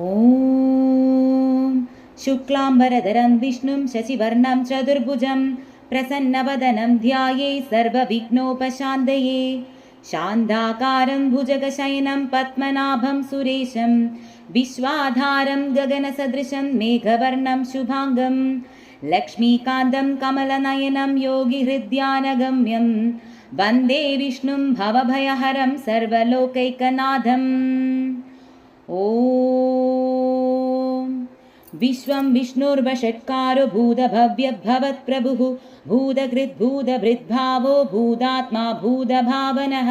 ॐ शुक्लाम्बरधरं विष्णुं शशिवर्णं चतुर्भुजं प्रसन्नवदनं ध्याये सर्वविघ्नोपशान्तये शान्ताकारं भुजगशयनं पद्मनाभं सुरेशं विश्वाधारं गगनसदृशं मेघवर्णं शुभाङ्गं लक्ष्मीकान्तं कमलनयनं योगिहृद्यानगम्यं वन्दे विष्णुं भवभयहरं सर्वलोकैकनाथम् ॐ विश्वं विष्णुर्वषट्कारो भूतभव्यभवत्प्रभुः भूतकृद्भूतभृद्भावो भूतात्मा भूतभावनः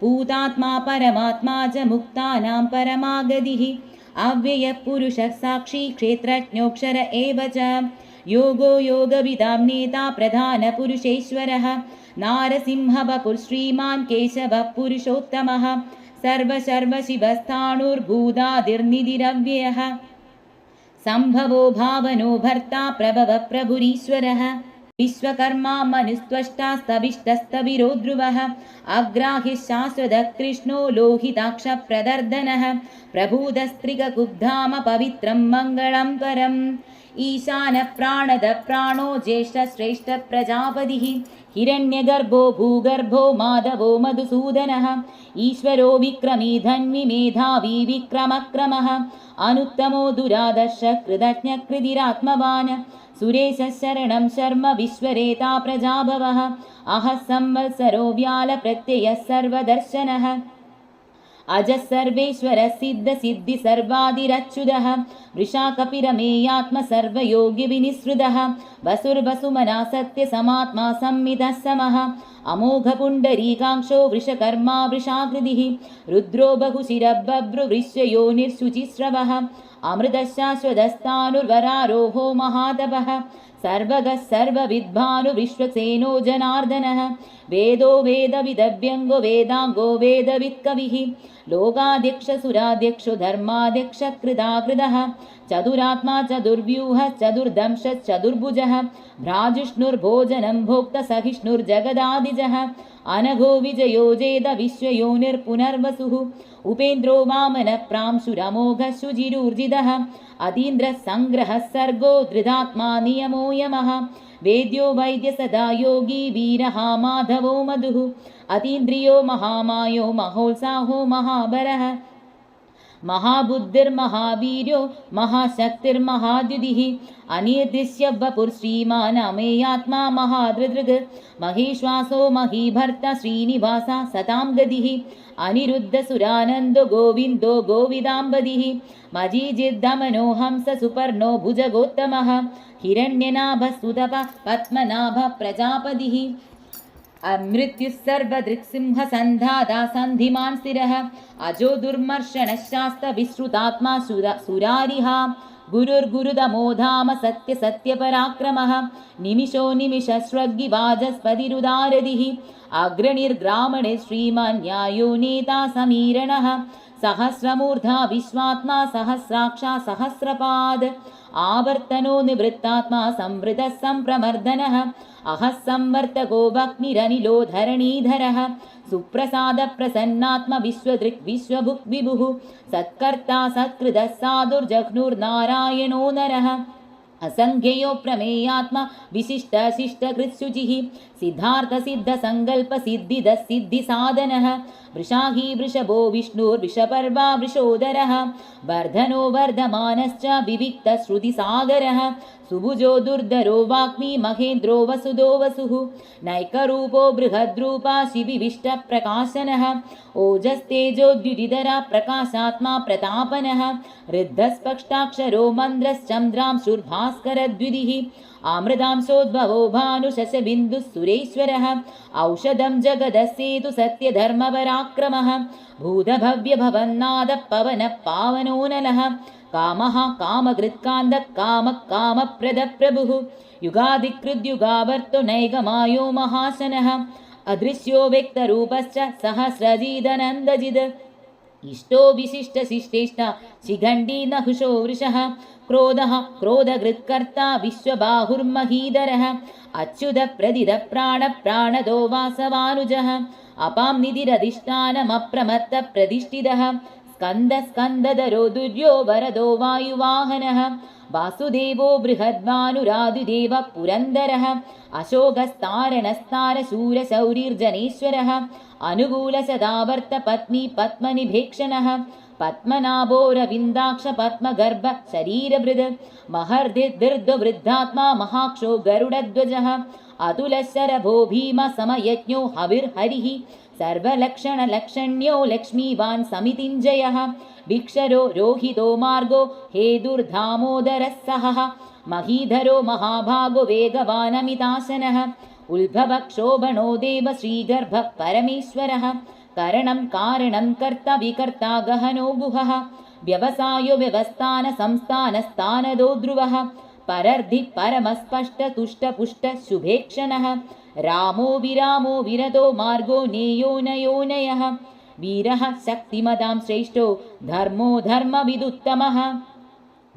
भूतात्मा परमात्मा च मुक्तानां परमागतिः अव्ययपुरुषः साक्षी क्षेत्रज्ञोऽक्षर एव च योगो योगविदां नेता प्रधानपुरुषेश्वरः नारसिंहवपुर्श्रीमान् केशवः पुरुषोत्तमः सर्वशर्वशिवस्थाणुर्भूतादिर्निधिरव्ययः सम्भवो भावनो भर्ता प्रभव प्रभुरीश्वरः। विश्वकर्मा मनुस्त्वष्टास्तविष्टस्तविरो ध्रुवः अग्राहि शाश्वतः कृष्णो लोहिताक्षप्रदर्दनः प्रभूतस्त्रिगकुब्धाम पवित्रं मङ्गलं परम्। ईशानप्राणदप्राणो ज्येष्ठश्रेष्ठप्रजापतिः हिरण्यगर्भो भूगर्भो माधवो मधुसूदनः ईश्वरो विक्रमी धन्वि मेधावी विक्रमक्रमः अनुत्तमो दुरादर्श कृतज्ञकृतिरात्मवान् सुरेशः शरणं शर्म विश्वरेता प्रजाभवः अहः संवत्सरो व्यालप्रत्ययः सर्वदर्शनः अजः सर्वेश्वरः सिद्धसिद्धि सर्वादिरच्युतः वृषाकपिरमेयात्म सर्वयोग्यविनिःसृतः वसुर्वसुमना सत्यसमात्मा संमितः समः अमोघपुण्डरीकाङ्क्षो वृषकर्मा वृषाकृतिः रुद्रो बहुशिरबभ्रुवृश्ययोनिर्शुचिस्रवः अमृतशाश्वतस्तानुर्वरारोहो महातपः सर्वगः सर्वविद्भानुविश्वसेनो जनार्दनः। वेदो वेदविदव्यङ्गो वेदाङ्गो वेदवित्कविः। लोकाध्यक्षसुराध्यक्षो धर्माध्यक्षकृदाकृदः। चतुरात्मा चतुर्व्यूहः चतुर्दंशश्चतुर्भुजः भ्राजिष्णुर्भोजनं भोक्तसहिष्णुर्जगदादिजः अनघो विजयोजेद विश्वयोनिर्पुनर्वसुः उपेन्द्रो वामनप्रांशुरमोघः शुजिरूर्जितः अतीन्द्रः सङ्ग्रहः सर्गो धृदात्मा नियमो यमः। वेद्यो वैद्य सदा योगी वीरः माधवो मधुः। अतीन्द्रियो महामायो महोत्साहो महाबरः महाबुद्धिर्महावीर्यो महाशक्तिर्महाद्युदिः अनिर्दिश्य वपुर्श्रीमानमेयात्मा महादृदृग् महेश्वासो महीभर्ता सतां गतिः। अनिरुद्धसुरानन्दो गोविन्दो गोविदाम्बदिः। मजीजिद्दमनो हंस सुपर्णो भुजगोत्तमः। हिरण्यनाभस्तुतप पद्मनाभ प्रजापतिः अमृत्युः सर्वदृक्सिंहसन्धादा सन्धिमान् स्थिरः। अजो दुर्मर्शनशास्तविश्रुतात्मा सुरारिहा। गुरुर्गुरुदमोधाम सत्यसत्यपराक्रमः निमिषो निमिषस्रग्गिवाजस्पतिरुदारदिः अग्रणिर्ग्रामणे श्रीमान्यायो नेता समीरणः सहस्रमूर्धा विश्वात्मा सहस्राक्षा सहस्रपाद। आवर्तनो निवृत्तात्मा संवृतः सम्प्रमर्दनः अहः संवर्तको भग्निरनिलो धरणीधरः। सुप्रसादप्रसन्नात्म विश्वदृक् विश्वभुक् विभुः। सत्कर्ता सत्कृतः साधुर्जघ्नुर्नारायणो नरः അസംഖ്യയോ പ്രമേയാത്മ വിശിഷ്ട ശിഷ്ടകൃത്സുചി സിദ്ധാർത്ഥ സിദ്ധ സങ്കല്പ സിദ്ധിദ സിദ്ധി സാധന വൃഷാഹി വൃഷഭോ വിഷ്ണുർ വൃഷപർവ വൃഷോദര വർധനോ വർധമാനശ്ച വിവിക്ത ശ്രുതി സാഗര सुभुजो दुर्धरो वाग्मी महेन्द्रो वसुदो वसुः। नैकरूपो बृहद्रूपा शिविविष्टप्रकाशनः। ओजस्तेजोद्युदिधरा प्रकाशात्मा प्रतापनः। ऋद्धस्पष्टाक्षरो मन्द्रश्चन्द्रांशुर्भास्करद्विधिः आमृतांशोद्भवो भानुशशबिन्दुः सुरेश्वरः। औषधं जगदस्येतु सत्यधर्मपराक्रमः। भूतभव्यभवन्नादः पवनः पावनो नलः कामः कामकृत्कान्दः कामः कामप्रदप्रभुः युगाधिकृद्युगावर्तो नैगमायो महाशनः अदृश्यो व्यक्तरूपश्च सहस्रजिदनन्दजिद्। इष्टो विशिष्टशिष्टेष्ट शिखण्डी नहुषो वृषः। क्रोधः क्रोधकृत्कर्ता विश्वबाहुर्महीधरः अच्युतप्रदिदप्राणप्राणदो वासवानुजः। अपां निधिरधिष्ठानमप्रमत्तप्रतिष्ठितः स्कन्दस्कन्दधरो दुर्यो वरदो वायुवाहनः। वासुदेवो बृहद्वानुरादिदेव पुरन्दरः। अशोकस्तारणस्तारशूरशौरिर्जनेश्वरः। अनुकूलसदावर्तपत्नी पद्मनिभेक्षणः पद्मनाभोरविन्दाक्ष पद्मगर्भ शरीरभृद महर्दिर्दुवृद्धात्मा महाक्षो गरुडध्वजः अतुलशरभो भीमसमयज्ञो हविर्हरिः सर्वलक्षणलक्षण्यो लक्ष्मीवान् समितिञ्जयः भिक्षरो रोहितो मार्गो हेदुर्धामोदरः सहः महीधरो महाभागो वेगवानमिताशनः उल्भवक्षोभणो देव श्रीगर्भः परमेश्वरः करणं कारणं कर्ता विकर्ता गहनो गुहः व्यवसायो व्यवस्थानसंस्थानस्थानदो ध्रुवः परर्धि परमस्पष्टतुष्टपुष्ट शुभेक्षणः रामो विरामो विरतो मार्गो नेयो नयोनयः वीरः शक्तिमदां श्रेष्ठो धर्मो धर्मविदुत्तमः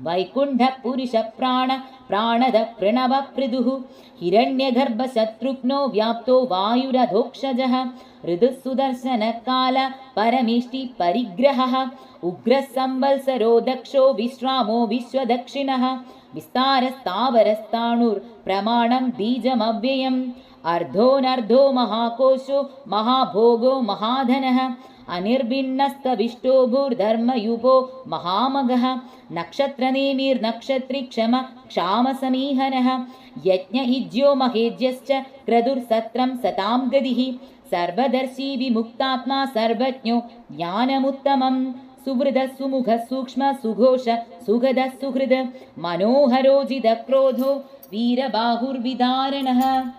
वैकुण्ठपुरुषप्राण प्राणद प्रणवपृदुः हिरण्यगर्भशत्रुघ्नो व्याप्तो वायुरधोक्षजः। ऋतुसुदर्शनकाल परमेष्टिपरिग्रहः उग्रः संवत्सरो दक्षो विश्रामो विश्वदक्षिणः। विस्तारस्तावरस्ताणुर्प्रमाणं बीजमव्ययम्। अर्धोनर्धो महाकोशो महाभोगो महाधनः अनिर्भिन्नस्तविष्टो भूर्धर्मयुपो महामगः। नक्षत्रनेमिर्नक्षत्रिक्षम क्षामसमीहनः। यज्ञ इज्यो महेज्यश्च क्रदुर्सत्रं सतां गतिः। सर्वदर्शी विमुक्तात्मा सर्वज्ञो ज्ञानमुत्तमं सुहृदः सुमुखः सूक्ष्म सुघोष सुहदः सुहृद मनोहरोजिदक्रोधो वीरबाहुर्विदारणः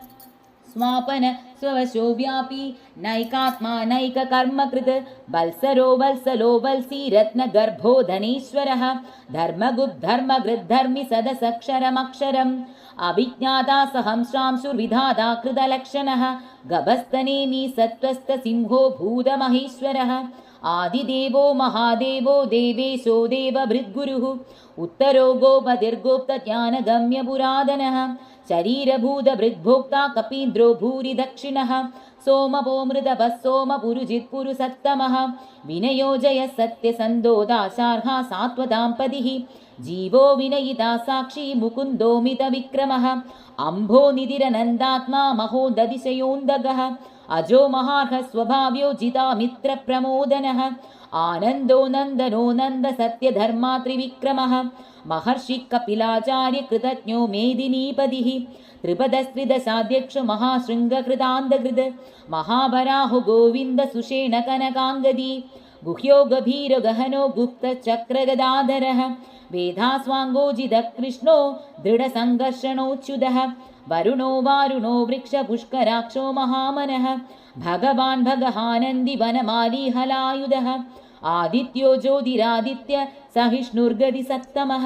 स्वापन स्ववशो व्यापी नैकात्मा नैककर्मकृत् वल्सरो वल्सलो वल्सी रत्नगर्भो धनेश्वरः धर्मगुद्धर्मगृद्धर्मि सदसक्षरमक्षरम् अभिज्ञाता सहंश्रांशुर्विधाता कृतलक्षणः गभस्तनेमि सत्त्वस्तसिंहो भूतमहेश्वरः आदिदेवो महादेवो देवेशो देवभृद्गुरुः उत्तरो गोपतिर्गोप्तज्ञानगम्यपुरादनः शरीरभूतभृद्भोक्ता कपीन्द्रो भूरि दक्षिणः सोमपो मृदपः सोमपुरुजित्पुरुसत्तमः विनयोजयः सत्यसन्दोदाशार्हा सात्वताम्पदिः जीवो विनयिता साक्षी मुकुन्दोमितविक्रमः अम्भोनिधिरनन्दात्मा महोदधिशयोन्दगः अजो महार्हस्वभाव्यो जितामित्रप्रमोदनः आनन्दो नन्दनो नन्द सत्यधर्मा त्रिविक्रमः। महर्षिकपिलाचार्यकृतज्ञो मेदिनीपदिः त्रिपदस्त्रिदशाध्यक्ष महाशृङ्गकृतान्दकृत महाबराहु गोविन्दसुषेण कनकाङ्गदी। गुह्यो गभीर गहनो गुप्तचक्रगदाधरः वेधास्वाङ्गोजिदकृष्णो दृढसङ्घर्षणोच्युतः वरुणो वारुणो वृक्षपुष्कराक्षो महामनः भगवान् भगहानन्दि वनमालीहलायुधः आदित्यो ज्योतिरादित्य सहिष्णुर्गदि सत्तमः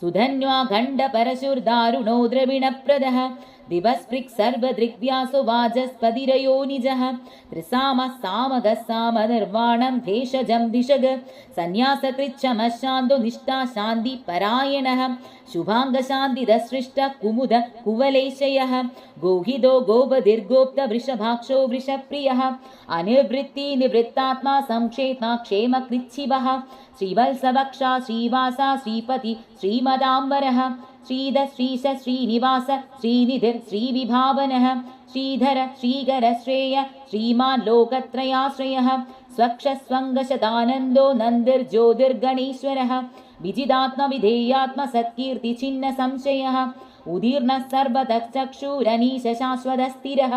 सुधन्वाखण्डपरशुर्दारुणो द्रविणप्रदः दिवस्पृक् सर्वदृग्व्यासो वाजस्पतिरयो निजः। त्रिसामः सामगः सामनिर्वाणं भेषजं दिशग सन्न्यासकृच्छमशान्तो निष्ठा शान्तिपरायणः शुभाङ्गशान्तिदसृष्ट कुमुद कुवलेशयः। गोहिदो गोपदीर्गोप्तवृषभाक्षो वृषप्रियः। अनिर्वृत्ति निवृत्तात्मा संक्षेता क्षेमकृच्छिवः श्रीवत्सवक्षा श्रीवासा श्रीपति श्रीमदाम्बरः श्रीध श्रीश श्रीनिवास श्रीनिधिर् श्रीविभावनः श्रीधर श्रीकर श्रेय श्रीमान् लोकत्रयाश्रयः स्वक्षस्वङ्गशदानन्दो नन्दिर्ज्योतिर्गणेश्वरः विजिदात्मविधेयात्मसत्कीर्तिचिह्नसंशयः उदीर्णः सर्वतः चक्षुरनीशशाश्वतस्थिरः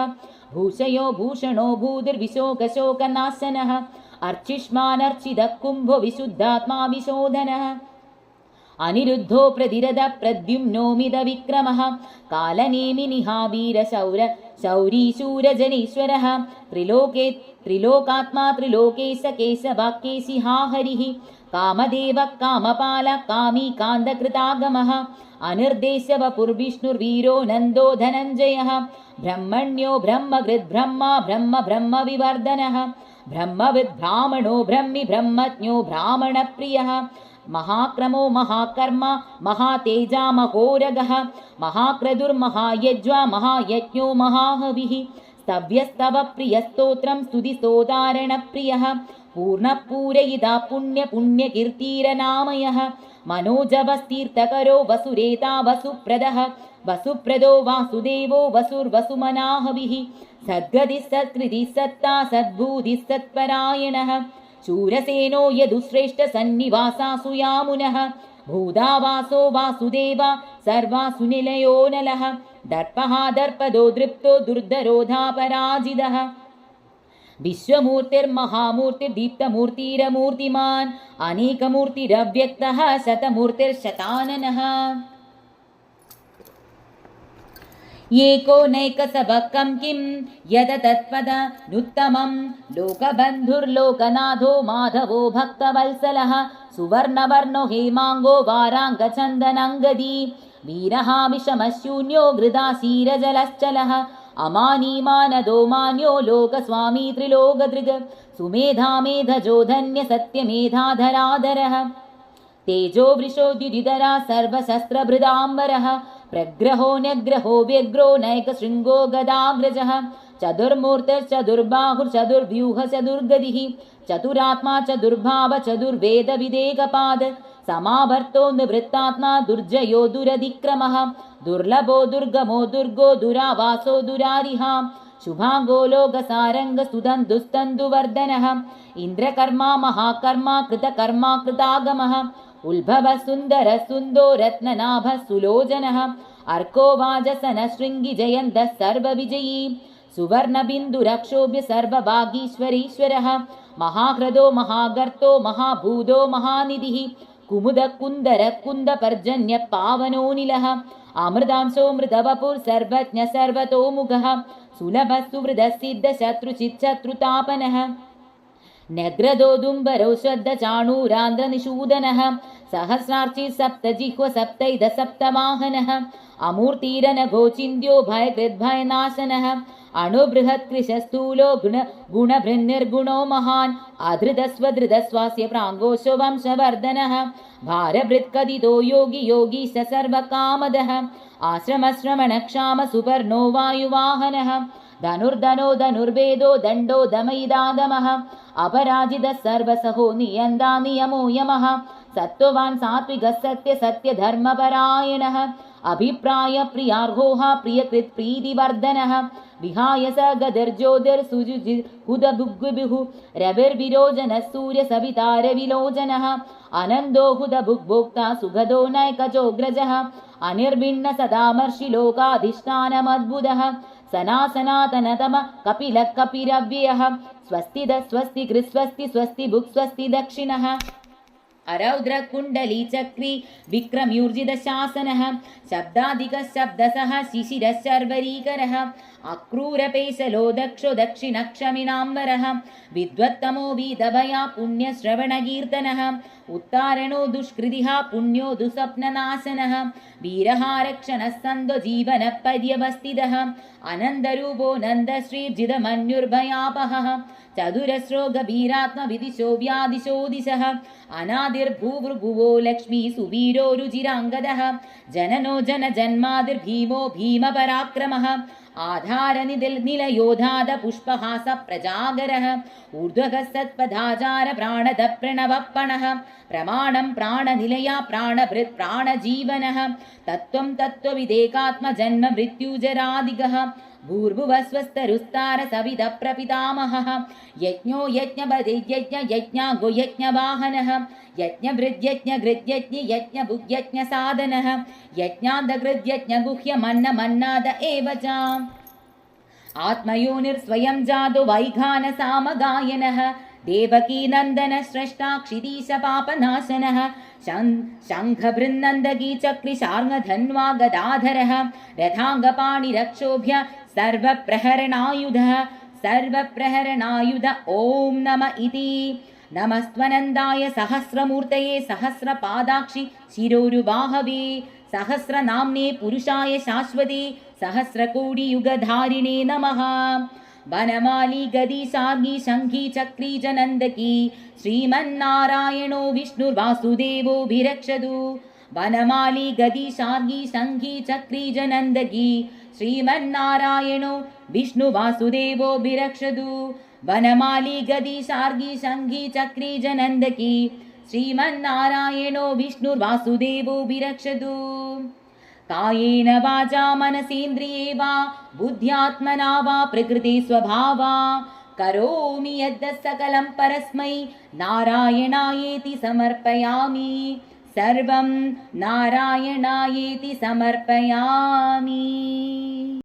भूषयो भूषणो भूतिर्विशोकशोकनाशनः अर्चिष्मानर्चितः कुम्भो विशुद्धात्मा विशोधनः अनिरुद्धो प्रद्युम्नोमिदविक्रमः। कालनेमिनिहावीरशौर शौरीशूरजनीश्वरः त्रिलोके त्रिलोकात्मा त्रिलोके स केशवाक्येशि हा हरिः। कामदेवः कामपाल कामी कान्दकृतागमः अनिर्देशवपुर्विष्णुर्वीरो नन्दो धनञ्जयः। ब्रह्मण्यो ब्रह्मकृद्ब्रह्मा ब्रह्म ब्रह्मविवर्धनः ब्रह्मविद्ब्राह्मणो ब्रह्मि ब्रह्मज्ञो ब्राह्मणप्रियः। महाक्रमो महाकर्म महातेजा महोरगः। महाक्रदुर्महायज्वा महायज्ञो महाहविः। स्तव्यस्तव प्रियस्तोत्रं स्तुतिस्तोदारणप्रियः पूर्णपूरयिता पुण्यपुण्यकीर्तिरनामयः मनोजवस्तीर्थकरो वसुरेता वसुप्रदः वसुप्रदो वासुदेवो वसुर्वसुमनाहविः सद्गतिः सत्कृतिः सत्ता सद्भूतिः सत्परायणः शूरसेनो यदुश्रेष्ठसन्निवासासु यामुनः भूदावासो वासुदेव सर्वासुनिलयो नलः दर्पः दर्पदो दृप्तो दुर्धरोधापराजितः विश्वमूर्तिर्महामूर्तिर्दीप्तमूर्तिरमूर्तिमान् अनेकमूर्तिरव्यक्तः शतमूर्तिर्शताननः। एको नैकसभकं किं? यद तत्पदनुत्तमं लोकबन्धुर्लोकनाथो माधवो भक्तवल्सलः सुवर्णवर्णो हेमाङ्गो वाराङ्गचन्दनङ्गदी। वीरहामिषमशून्यो गृदासीरजलश्चलः അമാനീമാനദോ മാന്യോ ലോകസ്വാമി ത്രിലോകദൃഗ് സുമേധാമേധജോ ധന്യ സത്യമേധാധരാധര തേജോ വൃഷോ ദ്യുതിധര സർവശസ്ത്രഭൃതാംബര. പ്രഗ്രഹോ നഗ്രഹോ വ്യഗ്രോ നൈകശൃംഗോ ഗദാഗ്രജ. गदाग्रजः चतुर्मूर्तश्चतुर्बाहुर्चतुर्व्यूहचतुर्गदिः चतुरात्मा चतुर्भाव दुर्जयो दुरधिक्रमः दुर्लभो दुर्गमो दुर्गो दुरावासो दुरारिहा शुभाङ्गो लोकसारङ्गसुदन्दुस्तन्दुवर्धनः इन्द्रकर्मा महाकर्मा कृतकर्मा कृतागमः उल्भवः सुन्दरः सुन्दो रत्ननाभः सुलोचनः अर्को वाजसनशृङ्गि जयन्तः सर्वविजयी सुवर्णबिन्दुरक्षोभ्य सर्वभागीश्वरीश्वरः महाह्रदो महागर्तो महाभूतो महानिधिः कुमुदकुन्दरकुन्दपर्जन्यः पावनोनिलः अमृतांशो मृतवपुः सर्वज्ञ सर्वतोमुखः सुलभः सुहृदसिद्धशत्रुचिच्छत्रुतापनः न्यग्रदोदुम्बरौ श्रद्धचाणूरान्ध्रनिषूदनः सहस्रार्चि सप्तजिह्व सप्तैद सप्तवाहनः अमूर्तिरनघोचिन्त्यो भयकृद्भयनाशनः अणुबृहत्कृशस्थूलो गुण गुणभृन्निर्गुणो महान् अधृतस्वधृतस्वास्य प्राङ्गोशो वंशवर्धनः भारभृत्कदितो योगी योगी सर्वकामदः आश्रमश्रमणक्षाम सुपर्णो वायुवाहनः धनुर्धनो धनुर्वेदो दण्डो दमयिदादमः अपराजितः सर्वसहो नियन्दा नियमो यमः सत्त्ववान् सात्विकः सत्य सत्यधर्मपरायणः। अभिप्रायप्रियार्होः प्रियकृत्प्रीतिवर्धनः विहाय स गदर्ज्योतिर्सुजुहुदभुग्विभुः रविर्विरोचनः सूर्यसवितारविलोचनः। अनन्दो हुदभुग्भोक्ता सुगदो नैकचोग्रजः अनिर्भिन्न सदामर्षिलोकाधिष्ठानमद्भुतः सनासनातनतम कपिलः कपिरव्ययः स्वस्ति द स्वस्ति कृस्वस्ति स्वस्ति भुक् स्वस्ति दक्षिणः। अरौद्रकुण्डलीचक्री विक्रम्यूर्जितशासनः शब्दाधिकः शब्दसः शिशिरश्चर्वरीकरः अक्रूरपेशलो दक्षो दक्षिणक्षमिनाम्बरः विद्वत्तमो विधभया पुण्यश्रवणकीर्तनः ഉത്താരണോ ദുഷ്കൃതി പുണ്യോ ദുസ്വപ്നനാശന വീരഹാരക്ഷണ സന്ത ജീവന പര്യവസ്ഥിത അനന്തരൂപോ നന്ദശ്രീർജിതമന്യുർഭയാപഹ ചതുരശ്രോക വീരാത്മവിധിശോ വ്യാദിശോ ദിശ അനാദിർഭൂവൃഭുവോ ലക്ഷ്മീ സുവീരോ രുചിരാംഗദ ജനനോ ജന ജന്മാതിർഭീമോ ഭീമപരാക്രമ पुष्पहास प्रजागरः ऊर्ध्वगः सत्पदाचार प्राणद प्रणवपणः प्रमाणं प्राणनिलया प्राणभृत् प्राणजीवनः तत्त्वं तत्त्वविदेकात्मजन्म मृत्युजरादिगः भूर्भुवस्वस्तरुस्तार सविद प्रपितामहः यज्ञो यज्ञपदिर्यज्ञ यज्ञागो यज्ञवाहनः यज्ञभृद्यज्ञघृद्यज्ञ यज्ञभुग्यज्ञसाधनः यज्ञादघृद्यज्ञगुह्यमन्नमन्नाद एव च। आत्मयोनिर्स्वयं जातो वैघानसामगायनः। देवकी नन्दन स्रष्टा क्षितीशपापनाशनः शङ्खभृन्नन्दकी चक्रिशार्ङ्गधन्वा गदाधरः रथाङ्गपाणिरक्षोभ्य सर्वप्रहरणायुधः सर्वप्रहरणायुध ॐ नम इति। नमस्त्वनन्दाय सहस्रमूर्तये सहस्रपादाक्षि शिरोरुबाहवे सहस्रनाम्ने पुरुषाय शाश्वते सहस्रकोटियुगधारिणे नमः। वनमाली गदी सार्गी शङ्खी चक्री च नन्दकी श्रीमन्नारायणो विष्णुर्वासुदेवोऽभिरक्षतु वनमाली गदी शार्गी शङ्खी चक्री च नन्दकी श्रीमन्नारायणो विष्णुवासुदेवोऽभिरक्षतु वनमाली गदी शार्गी शङ्गी चक्री जनन्दकी श्रीमन्नारायणो विष्णुर्वासुदेवो विरक्षतु कायेन वाचा मनसेन्द्रिये वा बुद्ध्यात्मना वा प्रकृते स्वभावा करोमि यद् सकलं परस्मै नारायणायेति समर्पयामि सर्वं नारायणायेति समर्पयामि